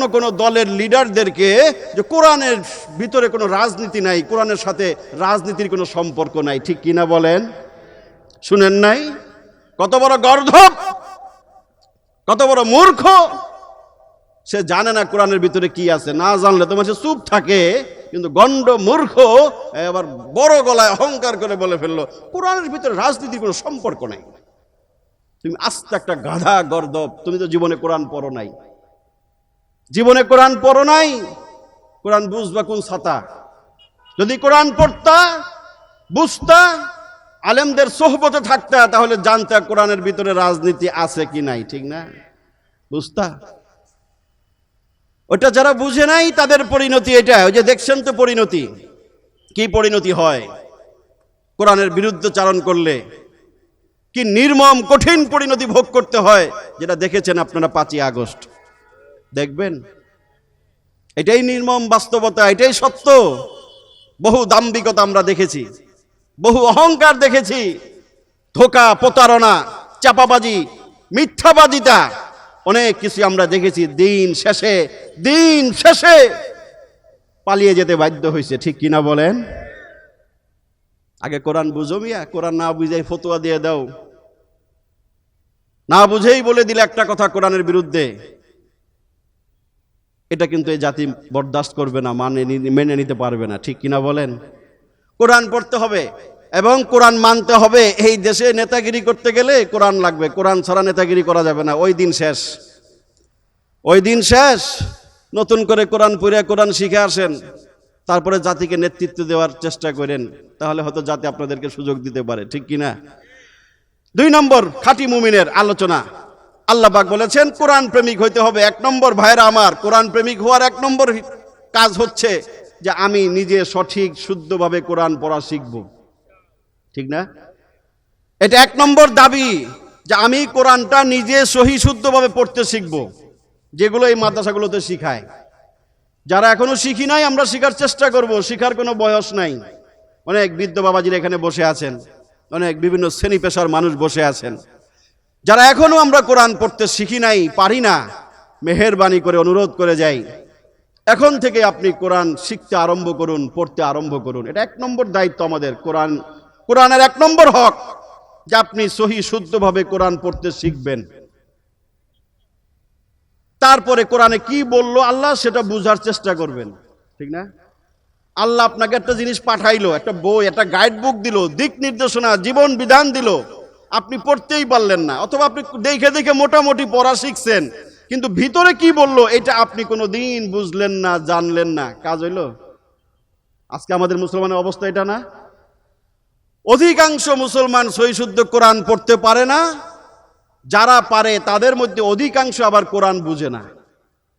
কোনো কোনো দলের লিডারদেরকে যে কোরআনের ভিতরে কোনো রাজনীতি নাই, কোরআনের সাথে রাজনীতির কোনো সম্পর্ক নাই, ঠিক কিনা বলেন? শুনেন নাই? কত বড় গর্ধব, কত বড় মূর্খ, সে জানে না কোরআনের ভিতরে কি আছে, না জানলে তোমার মানুষ চুপ থাকে, কিন্তু গণ্ড মূর্খ আবার বড় গলায় অহংকার করে বলে ফেলল, কোরআনের ভিতরে রাজনীতির কোনো সম্পর্ক নাই। তুমি আস্তে একটা গাধা গর্দব তুমি তো জীবনে কোরআন পড়ো নাই। জীবনে কোরআন পড়ো নাই, কোরআন বুঝবা কোন ছাতা? যদি কোরআন পড়তা, বুঝতা, আলেমদের সোহবতে থাকতা, তাহলে জানতা কোরআনের ভিতরে রাজনীতি আছে কি নাই, ঠিক না? বুঝতা? ওটা যারা বুঝে নাই, তাদের পরিণতি এটা। ওই যে দেখছেন তো পরিণতি। কি পরিণতি হয়? কোরআনের বিরুদ্ধে চারণ করলে কি নির্মম, কঠিন পরিণতি ভোগ করতে হয়, যেটা দেখেছেন আপনারা পাঁচই আগস্ট। দেখবেন? এটাই নির্মম বাস্তবতা, এটাই সত্য। বহু দাম্ভিকতা আমরা দেখেছি, বহু অহংকার দেখেছি। ধোকা, প্রতারণা, চাপাবাজি, মিথ্যাবাদিতা, অনেক কিছু আমরা দেখেছি। দিন শেষে দিন শেষে পালিয়ে যেতে বাধ্য হয়েছে, ঠিক কিনা বলেন? আগে কোরআন বুঝো মিয়া, কোরআন না বুঝে ফতোয়া দিয়ে দাও। না বুঝেই বলে দিলে একটা কথা কোরআনের বিরুদ্ধে। এটা কিন্তু এই জাতি বরদাস্ত করবে না মানে মেনে নিতে পারবে না, ঠিক কিনা বলেন? কোরআন পড়তে হবে এবং কোরআন মানতে হবে। এই দেশে নেতাগিরি করতে গেলে কোরআন লাগবে, কোরআন ছাড়া নেতাগিরি করা যাবে না, ওই দিন শেষ। ওই দিন শেষ, নতুন করে কোরআন পড়ে কোরআন শিখে আসেন, তারপরে জাতিকে নেতৃত্ব দেওয়ার চেষ্টা করেন, তাহলে হয়তো জাতি আপনাদেরকে সুযোগ দিতে পারে, ঠিক কিনা? দুই নম্বর, খাঁটি মুমিনের আলোচনা। আল্লাহ পাক বলেছেন, কোরআন প্রেমিক হইতে হবে এক নম্বর ভাইরা আমার। কোরআন প্রেমিক হওয়ার এক নম্বর কাজ হচ্ছে যে আমি নিজে সঠিক, শুদ্ধভাবে কোরআন পড়া শিখব। ঠিক না? এটা এক নম্বর দাবি যে আমি কোরআনটা নিজে সহি, শুদ্ধভাবে পড়তে শিখব, যেগুলো এই মাদ্রাসাগুলোতে শিখায়। যারা এখনও শিখি নাই, আমরা শিখার চেষ্টা করব। শিখার কোনো বয়স নাই। অনেক বৃদ্ধ বাবাজির এখানে বসে আছেন। অনেক বিভিন্ন শ্রেণি পেশার মানুষ বসে আছেন। যারা এখনও আমরা কোরআন পড়তে শিখি নাই, পারি না, মেহেরবানি করে, অনুরোধ করে যাই। এখন থেকে আপনি কোরআন শিখতে আরম্ভ করুন, পড়তে আরম্ভ করুন। এটা এক নম্বর দায়িত্ব আমাদের, কোরআন, কোরআনের এক নম্বর হক যে আপনি সহি, শুদ্ধভাবে কোরআন পড়তে শিখবেন। তারপরে কোরআনে কি বলল আল্লাহ সেটা বুঝার চেষ্টা করবেন, ঠিক না? আল্লাহ আপনাকে একটা জিনিস পাঠাইলো, একটা বই, একটা গাইড বুক দিল, দিক নির্দেশনা, জীবন বিধান দিল। আপনি পড়তেই পারলেন না, অথবা আপনি দেখে দেখে মোটামুটি পড়া শিখছেন, কিন্তু ভিতরে কি বলল, এটা আপনি কোনো দিন বুঝলেন না, জানলেন না। কাজ হইল? আজকে আমাদের মুসলমানের অবস্থা এটা না? অধিকাংশ মুসলমান সহিশুদ্ধ কোরআন পড়তে পারে না, যারা পারে তাদের মধ্যে অধিকাংশ আবার কোরআন বুঝে না।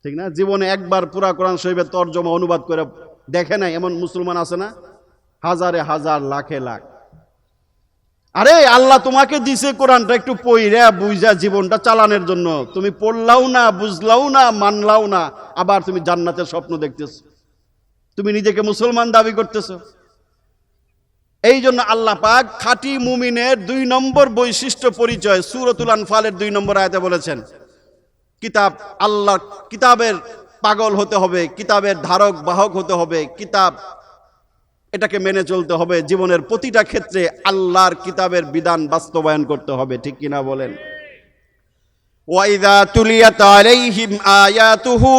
ঠিক না? জীবনে একবার পুরা কোরআন শরীফের তর্জমা অনুবাদ করে দেখে নাই, এমন মুসলমান আছে না? হাজারে হাজার, লাখে লাখ। আরে আল্লাহ তোমাকে দিছে কোরআনটা, একটু পইরা বুঝা জীবনটা চালানোর জন্য। তুমি পড়লাও না, বুঝলাও না, মানলাও না, আবার তুমি জান্নাতের স্বপ্ন দেখতেছ। তুমি নিজেকে মুসলমান দাবি করতেছো। এই জন্য আল্লাহ পাক খাঁটি মুমিনের দুই নম্বর বৈশিষ্ট্য পরিচয় সুরতুল আনফালের দুই নম্বর আয়তে বলেছেন। কিতাব আল্লাহ, কিতাবের পাগল হতে হবে, কিতাবের ধারক, বাহক হতে হবে, কিতাব এটাকে মেনে চলতে হবে। জীবনের প্রতিটা ক্ষেত্রে আল্লাহর কিতাবের বিধান বাস্তবায়ন করতে হবে, ঠিক কিনা বলেন? ওয়াইদা তুলিয়াত আলাইহিম আয়াতুহু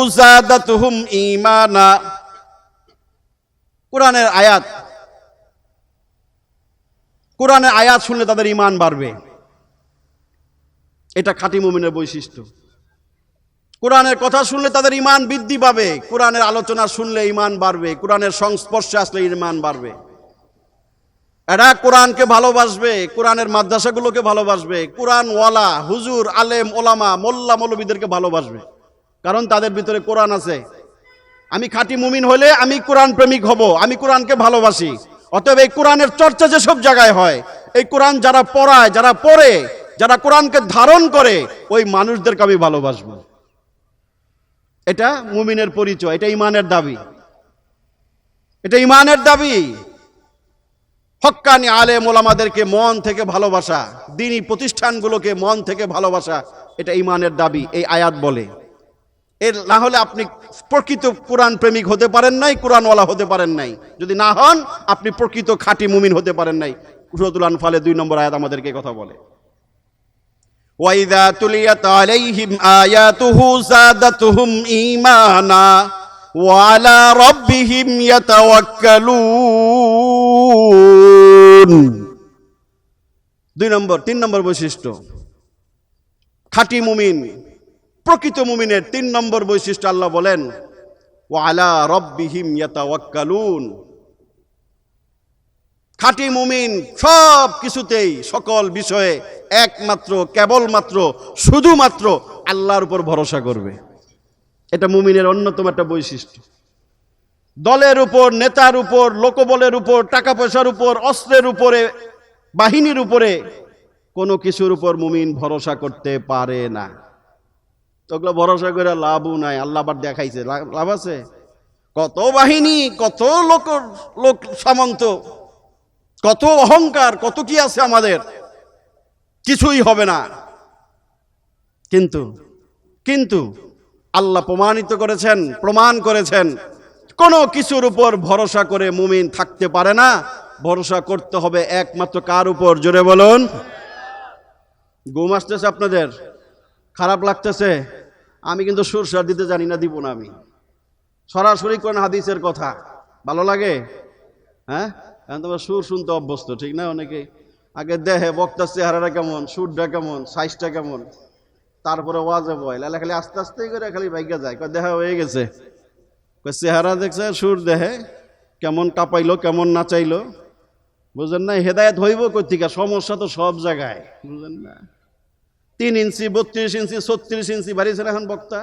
কোরআনের আয়াত কোরআনের আয়াত শুনলে তাদের ইমান বাড়বে। এটা খাঁটি মুমিনের বৈশিষ্ট্য। কোরআনের কথা শুনলে তাদের ইমান বৃদ্ধি পাবে। কোরআনের আলোচনা শুনলে ইমান বাড়বে। কোরআনের সংস্পর্শে আসলে ইমান বাড়বে। এরা কোরআনকে ভালোবাসবে, কোরআনের মাদ্রাসাগুলোকে ভালোবাসবে। কোরআন ওয়ালা হুজুর, আলেম, ওলামা, মোল্লা মৌলবীদেরকে ভালোবাসবে। কারণ তাদের ভিতরে কোরআন আছে। আমি খাঁটি মুমিন হলে আমি কোরআন প্রেমিক হব, আমি কোরআনকে ভালোবাসি। অতএব এই কোরআনের চর্চা যেসব জায়গায় হয়, এই কোরআন যারা পড়ায়, যারা পড়ে, যারা কোরআনকে ধারণ করে, ওই মানুষদেরকে আমি ভালোবাসবো। এটা মুমিনের পরিচয়, এটা ইমানের দাবি। এটা ইমানের দাবি। হক্কানি আলেম ওলামাদেরকে মন থেকে ভালোবাসা, দিনী প্রতিষ্ঠানগুলোকে মন থেকে ভালোবাসা, এটা ইমানের দাবি, এই আয়াত বলে। এর না হলে আপনি প্রকৃত কোরআন প্রেমিক হতে পারেন নাই, কোরআনওয়ালা হতে পারেন নাই। যদি না হন, আপনি প্রকৃত খাঁটি মুমিন হতে পারেন নাই। সুরতুল আনফালে দুই নম্বর আয়াত আমাদেরকে কথা বলে। وإذا تليت عليهم آياته زادتهم إيمانا وعلى ربهم يتوكلون দুই নম্বর তিন নম্বর বৈশিষ্ট্য খাঁটি মুমিন প্রকৃত মুমিনের তিন নম্বর বৈশিষ্ট্য আল্লাহ বলেন ও আলা রব্বিহিম ইয়াতাওয়াক্কালুন খাঁটি মুমিন সব কিছুতেই সকল বিষয়ে একমাত্র, কেবলমাত্র, শুধুমাত্র আল্লাহর উপর ভরসা করবে। এটা মুমিনের অন্যতম একটা বৈশিষ্ট্য। দলের উপর, নেতার উপর, লোকবলের উপর টাকা পয়সার উপর, অস্ত্রের উপরে, বাহিনীর উপরে কোনো কিছুর উপর মুমিন ভরসা করতে পারে না। তো ওগুলো ভরসা করে লাভও নাই, আল্লাহ আবার দেখাইছে। লাভ আছে? কত বাহিনী, কত লোক লোক সামন্ত কত অহংকার, কত কি আছে আমাদের? কিছুই হবে না। কিন্তু কিন্তু আল্লাহ প্রমাণিত করেছেন, প্রমাণ করেছেন, কোনো কিছুর উপর ভরসা করে মুমিন থাকতে পারে না। ভরসা করতে হবে একমাত্র কার উপর? জোরে বলুন। ঘুম আসতেছে আপনাদের? খারাপ লাগতেছে? আমি কিন্তু সুরসার দিতে জানি না, দিব না আমি। সরাসরি কোন হাদিসের কথা? ভালো লাগে? হ্যাঁ? এখন তোমার সুর শুনতে অভ্যস্ত, ঠিক না অনেকে আগে দেহে, বক্তার চেহারাটা কেমন, সুরটা কেমন, সাইজটা কেমন? তারপরে ওয়াজে বয় লালা খালি আস্তে আস্তে করে খালি বাইকে যায় দেখা হয়ে গেছে। চেহারা দেখছে, সুর দেহে, কেমন কাঁপাইলো কেমন নাচাইলো। বুঝলেন না, হেদায়ত হইব কর্তিকা সমস্যা তো সব জায়গায়, বুঝলেন না? তিন ইঞ্চি, বত্রিশ ইঞ্চি, ছত্রিশ ইঞ্চি বাড়িয়েছে না এখন বক্তা।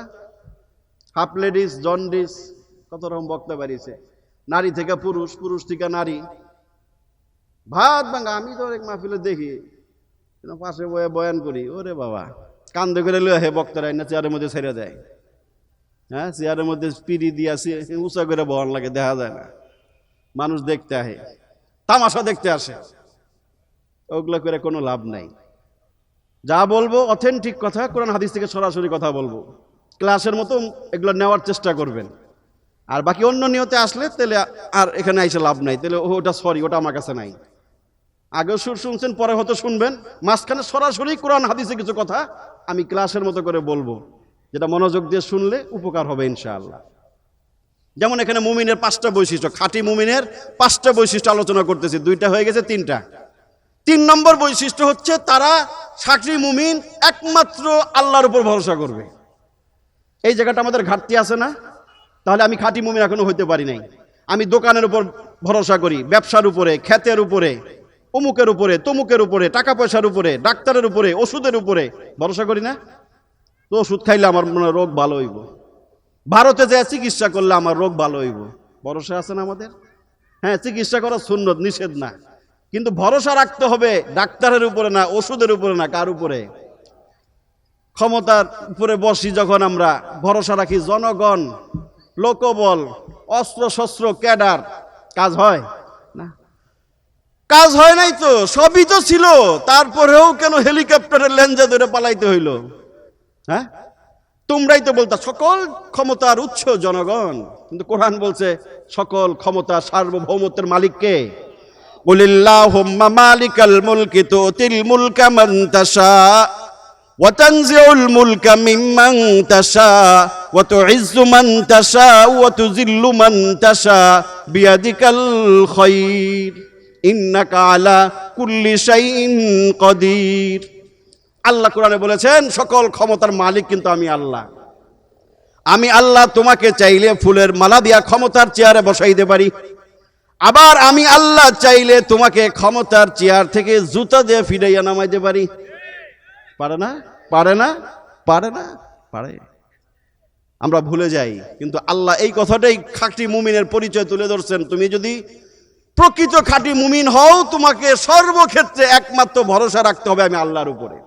হাফ লেডিস, জন্ডিস, কত রকম বক্তা বাড়িয়েছে। নারী থেকে পুরুষ পুরুষ থেকে নারী। ভাত ভাঙা, আমি তো অনেক মাহফিলে দেখি পাশে বয়ে বয়ান করি, ওরে বাবা, কান্দে করে লয়ে হে বক্তরা না চেয়ারের মধ্যে ছেড়ে দেয় হ্যাঁ চেয়ারের মধ্যে পিড়ি দিয়ে উঁচা করে বহন লাগে, দেখা যায় না। মানুষ দেখতে আহে, তামাশা দেখতে আসে। ওগুলো করে কোনো লাভ নাই। যা বলব, অথেন্টিক কথা, কোরআন হাদিস থেকে সরাসরি কথা বলব। ক্লাসের মতো এগুলো নেওয়ার চেষ্টা করবেন। আর বাকি অন্য নিয়তে আসলে, তাহলে আর এখানে এসে লাভ নাই। তাহলে ওটা সরি ওটা আমার কাছে নাই। আগেও সুর শুনছেন, পরে হয়তো শুনবেন। মাঝখানে সরাসরি কোরআন, হাদিসে কিছু কথা আমি ক্লাসের মতো করে বলব। যেটা মনোযোগ দিয়ে শুনলে উপকার হবে ইনশাআল্লাহ। যেমন এখানে মুমিনের পাঁচটা বৈশিষ্ট্য। খাঁটি মুমিনের পাঁচটা বৈশিষ্ট্য আলোচনা করতেছি। দুইটা হয়ে গেছে, তিনটা। তিন নম্বর বৈশিষ্ট্য হচ্ছে, তারা খাঁটি মুমিন একমাত্র আল্লাহর উপর ভরসা করবে। এই জায়গাটা আমাদের ঘাটতি আছে না? তাহলে আমি খাঁটি মুমিন এখনও হইতে পারি নাই। আমি দোকানের উপর ভরসা করি, ব্যবসার উপরে, ক্ষেতের উপরে। অমুকের উপরে, তমুকের উপরে, টাকা পয়সার উপরে, ডাক্তারের উপরে, ওষুধের উপরে। ভরসা করি না? তো ওষুধ খাইলে আমার মনে রোগ ভালো হইব। ভারতে যে চিকিৎসা করলে আমার রোগ ভালো হইব। ভরসা আছে না আমাদের? হ্যাঁ চিকিৎসা করা সুন্নত, নিষেধ না। কিন্তু ভরসা রাখতে হবে ডাক্তারের উপরে না, ওষুধের উপরে না, কার উপরে? ক্ষমতার উপরে বসি যখন আমরা ভরসা রাখি, জনগণ, লোকবল অস্ত্র শস্ত্র ক্যাডার, কাজ হয়? না। কাজ হয় নাই তো, সবই তো ছিল। তারপরেও কেন হেলিকপ্টারের লেঞ্জা ধরে পালাইতে হইল? হ্যাঁ? তোমরাই তো বলতা, সকল ক্ষমতার উৎস জনগণ। কিন্তু কোরআন বলছে, সকল ক্ষমতা সার্বভৌমত্বের মালিককে। বলিল্লাহুম্মা মালিকাল ইন্নাকা আলা কদির। আল্লাহ কোরআনে বলেছেন, সকল ক্ষমতার মালিক কিন্তু আমি আল্লাহ। আমি আল্লাহ, তোমাকে চাইলে ফুলের মালা দিয়া ক্ষমতার চেয়ারে বসাইতে পারি। আবার আমি আল্লাহ চাইলে তোমাকে ক্ষমতার চেয়ার থেকে জুতা দিয়ে ফিরাইয়া নামাইতে পারি। পারে না? পারে না? পারে না? পারে। আমরা ভুলে যাই, কিন্তু আল্লাহ এই কথাটাই খাকটি মুমিনের পরিচয় তুলে ধরছেন। তুমি যদি প্রকৃত খাঁটি মুমিন হও তোমাকে সর্বক্ষেত্রে একমাত্র ভরসা রাখতে হবে আমি আল্লাহর উপরে।